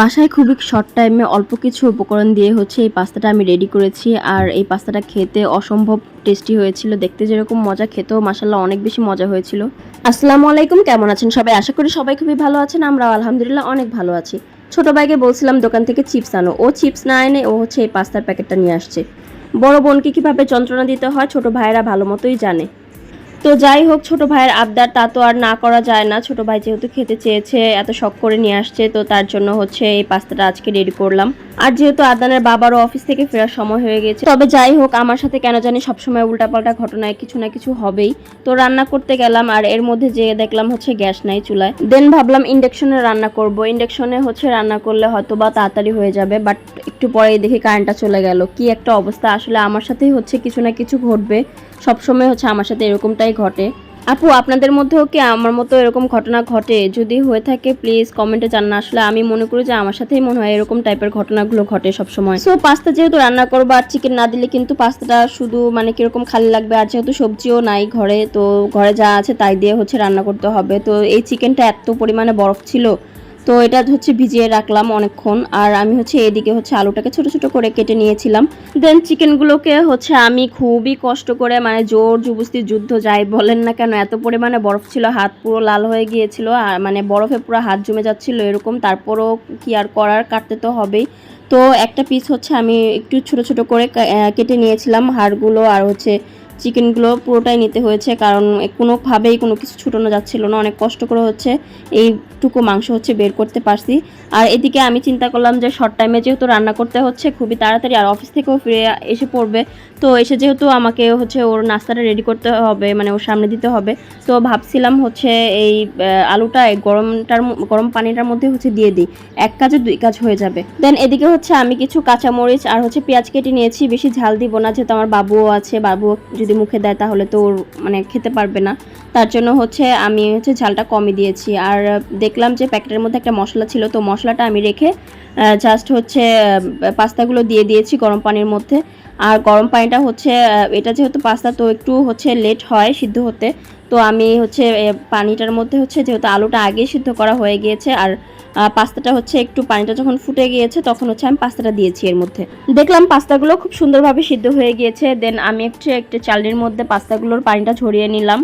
বাসায় খুবই শর্ট টাইমে অল্প কিছু উপকরণ দিয়ে হচ্ছে এই পাস্তাটা আমি রেডি করেছি। আর এই পাস্তাটা খেতে অসম্ভব টেস্টি হয়েছিল। দেখতে যেরকম মজা, খেতেও মাসাল্লাহ অনেক বেশি মজা হয়েছিল। আসসালামু আলাইকুম, কেমন আছেন সবাই? আশা করি সবাই খুবই ভালো আছেন আমরা আলহামদুলিল্লাহ অনেক ভালো আছি। ছোট ভাইকে বলছিলাম দোকান থেকে চিপস আনো। ও চিপস না এনে ও হচ্ছে এই পাস্তার প্যাকেটটা নিয়ে আসছে। বড় বোনকে কীভাবে যন্ত্রণা দিতে হয়, ছোট ভাইয়েরা ভালো মতোই জানে। তো যাই হোক, ছোট ভাইয়ের আবদার তা তো আর না করা যায় না। ছোট ভাই যেহেতু খেতে চেয়েছে, এত শখ করে নিয়ে আসছে, তো তার জন্য হচ্ছে এই পাস্তাটা আজকে রেডি করলাম। আর যেহেতু আদানের বাবারও অফিস থেকে ফেরার সময় হয়ে গেছে, তবে যাই হোক, আমার সাথে কেন জানি সবসময় উল্টাপাল্টা ঘটনায় কিছু না কিছু হবেই। তো রান্না করতে গেলাম, আর এর মধ্যে যে দেখলাম হচ্ছে গ্যাস নাই চুলায়। দেন ভাবলাম ইন্ডাকশনে রান্না করব। ইন্ডাকশনে হচ্ছে রান্না করলে হয়তো বা তাড়াতাড়ি হয়ে যাবে, বাট একটু পরেই দেখি কারেন্টটা চলে গেল। কি একটা অবস্থা, আসলে আমার সাথেই হচ্ছে কিছু না কিছু ঘটবে। সবসময় হচ্ছে আমার সাথে এরকমটাই ঘটে। আপু, আপনাদের মধ্যেও কি আমার মতো এরকম ঘটনা ঘটে? যদি হয়ে থাকে প্লিজ কমেন্টে জানান। আসলে আমি মনে করি যে আমার সাথেই মনে হয় এরকম টাইপের ঘটনাগুলো ঘটে সবসময়। সো পাস্তা যেহেতু রান্না করব আর চিকেন না দিলে কিন্তু পাস্তাটা শুধু মানে কীরকম খালি লাগবে? আর যেহেতু সবজিও নাই ঘরে, তো ঘরে যা আছে তাই দিয়ে হচ্ছে রান্না করতে হবে। তো এই চিকেনটা এত পরিমাণে বরফ ছিল তো এটা হচ্ছে ভিজিয়ে রাখলাম অনেকক্ষণ। আর আমি হচ্ছে এদিকে হচ্ছে আলুটাকে ছোট ছোট করে কেটে নিয়েছিলাম। দেন চিকেনগুলোকে হচ্ছে আমি খুবই কষ্ট করে মানে জোর জুবুস্তি যুদ্ধ যাই বলেন না কেন, এত পরিমাণে বরফ ছিল, হাত পুরো লাল হয়ে গিয়েছিল, আর মানে বরফে পুরো হাত জমে যাচ্ছিল এরকম, তারপরও কি আর করার, কাটতে তো হবেই। তো একটা পিস হচ্ছে আমি একটু ছোট ছোট করে কেটে নিয়েছিলাম হাড়গুলো, আর হচ্ছে চিকেনগুলো পুরোটাই নিতে হয়েছে, কারণ কোনোভাবেই কোনো কিছু ছুটানো যাচ্ছিল না, অনেক কষ্ট করে হচ্ছে এইটুকু মাংস হচ্ছে বের করতে পারছি। আর এদিকে আমি চিন্তা করলাম যে শর্ট টাইমে যেহেতু রান্না করতে হচ্ছে খুবই তাড়াতাড়ি, আর অফিস থেকেও ফিরে এসে পড়বে, তো এসে যেহেতু আমাকে হচ্ছে ওর নাস্তাটা রেডি করতে হবে মানে ওর সামনে দিতে হবে, তো ভাবছিলাম হচ্ছে এই আলুটা গরমটার গরম পানিটার মধ্যে হচ্ছে দিয়ে দিই, এক কাজে দুই কাজ হয়ে যাবে। দেন এদিকে হচ্ছে আমি কিছু কাঁচামরিচ আর হচ্ছে পেঁয়াজ কেটে নিয়েছি, বেশি ঝাল দিব না, যেহেতু আমার বাবুও আছে, বাবু যদি মুখে দেয় তাহলে তো ওর মানে খেতে পারবে না। তার জন্য হচ্ছে আমি হচ্ছে ঝালটা কমই দিয়েছি। আর দেখলাম যে প্যাকেটের মধ্যে একটা মশলা ছিল, তো মশলাটা আমি রেখে জাস্ট হচ্ছে পাস্তাগুলো দিয়ে দিয়েছি গরম পানির মধ্যে। আর গরম পানিটা হচ্ছে এটা যেহেতু পাস্তা, তো একটু হচ্ছে লেট হয় সিদ্ধ হতে। তো আমি হচ্ছে পানিটার মধ্যে হচ্ছে যেহেতু আলুটা আগে সিদ্ধ করা হয়ে গিয়েছে, আর পাস্তাটা হচ্ছে একটু পানিটা যখন ফুটে গিয়েছে, তখন হচ্ছে আমি পাস্তাটা দিয়েছি এর মধ্যে। দেখলাম পাস্তাগুলো খুব সুন্দরভাবে সিদ্ধ হয়ে গিয়েছে দেন আমি একটু, একটা চালনির মধ্যে পাস্তাগুলোর পানিটা ঝরিয়ে নিলাম।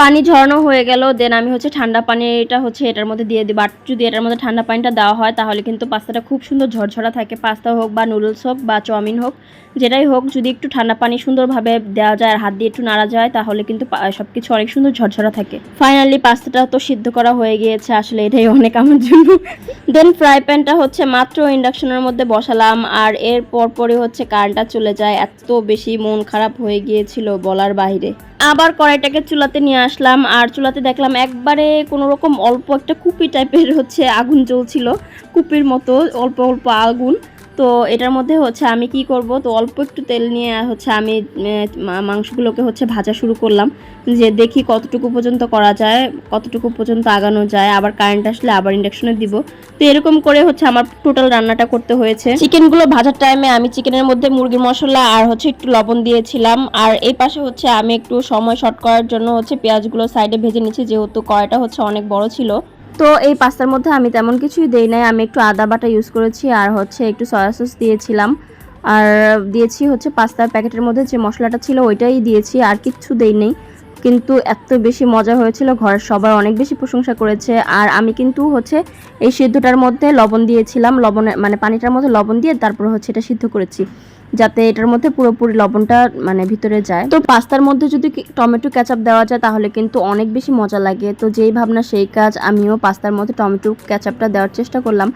পানি ঝরানো হয়ে গেল দেন আমি হচ্ছে ঠান্ডা পানিটা হচ্ছে এটার মধ্যে দিয়ে দিই বাট যদি এটার মধ্যে ঠান্ডা পানিটা দেওয়া হয়, তাহলে কিন্তু পাস্তাটা খুব সুন্দর ঝরঝরা থাকে। পাস্তা হোক বা নুডলস হোক বা চাউমিন হোক, যেটাই হোক, যদি একটু ঠান্ডা পানি সুন্দরভাবে দেওয়া যায় আর হাত দিয়ে একটু নাড়া যায়, তাহলে কিন্তু সব কিছু অনেক সুন্দর ঝরঝরা থাকে। ফাইনালি পাস্তাটা তো সিদ্ধ করা হয়ে গিয়েছে, আসলে এটাই অনেক আমার জন্য। দেন ফ্রাই প্যানটা হচ্ছে মাত্র ইন্ডাকশনের মধ্যে বসালাম, আর এর পরপরই হচ্ছে কারেন্টটা চলে যায়। এত বেশি মন খারাপ হয়ে গিয়েছিল বলার বাইরে। আবার কড়াইটাকে চুলাতে নিয়ে আসলাম। আর চুলাতে দেখলাম একবারে কোনো রকম অল্প একটা কুপি টাইপের হচ্ছে আগুন জ্বলছিল। কুপির মতো অল্প অল্প আগুন। তো এটার মধ্যে হচ্ছে আমি কি করব? তো অল্প একটু তেল নিয়ে হচ্ছে আমি মাংসগুলোকে হচ্ছে ভাজা শুরু করলাম। যে দেখি কতটুকু পর্যন্ত করা যায়, কতটুকু পর্যন্ত আগানো যায়, আবার কারেন্ট আসলে আবার ইন্ডাকশনে দিব। তো এরকম করে হচ্ছে আমার টোটাল রান্নাটা করতে হয়েছে। চিকেনগুলো ভাজার টাইমে আমি চিকেনের মধ্যে মুরগির মশলা আর হচ্ছে একটু লবণ দিয়েছিলাম। আর এই পাশে হচ্ছে আমি একটু সময় শর্ট করার জন্য হচ্ছে পেঁয়াজগুলো সাইডে ভেজে নিচ্ছি, যেহেতু কড়াইটা হচ্ছে অনেক বড় ছিল। তো এই পাস্তার মধ্যে আমি তেমন কিছুই দেই নাই। আমি একটু আদা বাটা ইউজ করেছি আর হচ্ছে একটু সয়া সস দিয়েছিলাম। আর দিয়েছি হচ্ছে পাস্তার প্যাকেটের মধ্যে যে মশলাটা ছিল ওইটাই দিয়েছি, আর কিচ্ছু দেই নেই। কিন্তু এত বেশি মজা হয়েছিল, ঘরের সবার অনেক বেশি প্রশংসা করেছে। আর আমি কিন্তু হচ্ছে এই সিদ্ধটার মধ্যে লবণ দিয়েছিলাম, লবণ মানে পানিটার মধ্যে লবণ দিয়ে তারপর হচ্ছে এটা সিদ্ধ করেছি। যাতে এটার মধ্যে পুরোপুরি লবণটা মানে ভিতরে যায়। তো পাস্তার মধ্যে যদি টমেটো ক্যাচাপ দেওয়া যায়, তাহলে কিন্তু অনেক বেশি মজা লাগে। তো যেই ভাবনা, সেই কাজ আমিও পাস্তার মধ্যে টমেটো ক্যাচাপটা দেওয়ার চেষ্টা করলাম।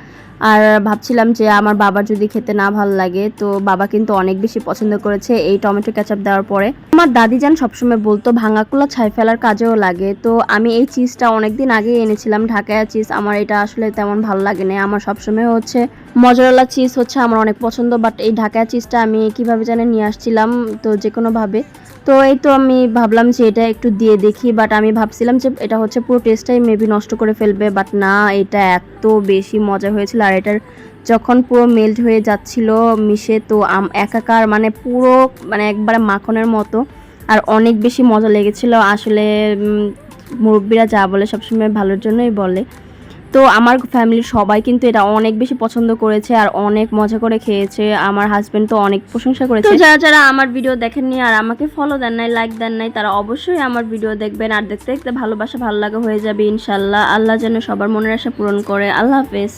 আর ভাবছিলাম যে আমার বাবার যদি খেতে না ভালো লাগে, তো বাবা কিন্তু অনেক বেশি পছন্দ করেছে এই টমেটো ক্যাচাপ দেওয়ার পরে। আমার দাদি যান সবসময় বলতো ভাঙা ভাঙাকুলা ছাই ফেলার কাজেও লাগে। তো আমি এই চিজটা অনেকদিন আগে এনেছিলাম ঢাকায়া। চিজ আমার এটা আসলে তেমন ভালো লাগে না আমার সবসময় হচ্ছে মজারালা চিজ হচ্ছে আমার অনেক পছন্দ বাট এই ঢাকায়া চিজটা আমি কীভাবে জানি নিয়ে আসছিলাম, তো যে কোনোভাবে তো এই তো আমি ভাবলাম যে এটা একটু দিয়ে দেখি বাট আমি ভাবছিলাম যে এটা হচ্ছে পুরো টেস্টটাই মেবি নষ্ট করে ফেলবে বাট না, এটা এত বেশি মজা হয়েছিল, আর এটার যখন পুরো মেল্ট হয়ে যাচ্ছিল মিশে, তো একাকার মানে পুরো মানে একবারে মাখনের মতো, আর অনেক বেশি মজা লেগেছিল। আসলে মুরব্বীরা যা বলে সবসময় ভালোর জন্যই বলে। তো আমার ফ্যামিলির সবাই কিন্তু এটা অনেক বেশি পছন্দ করেছে আর অনেক মজা করে খেয়েছে। আমার হাজবেন্ড তো অনেক প্রশংসা করেছে। যারা যারা আমার ভিডিও দেখেননি আর আমাকে ফলো দেন নাই লাইক দেন নাই তারা অবশ্যই আমার ভিডিও দেখবেন। আর দেখতে দেখতে ভালোবাসা ভালো লাগা হয়ে যাবে ইনশাল্লাহ। আল্লাহ যেন সবার মনের আশা পূরণ করে। আল্লাহ হাফেজ।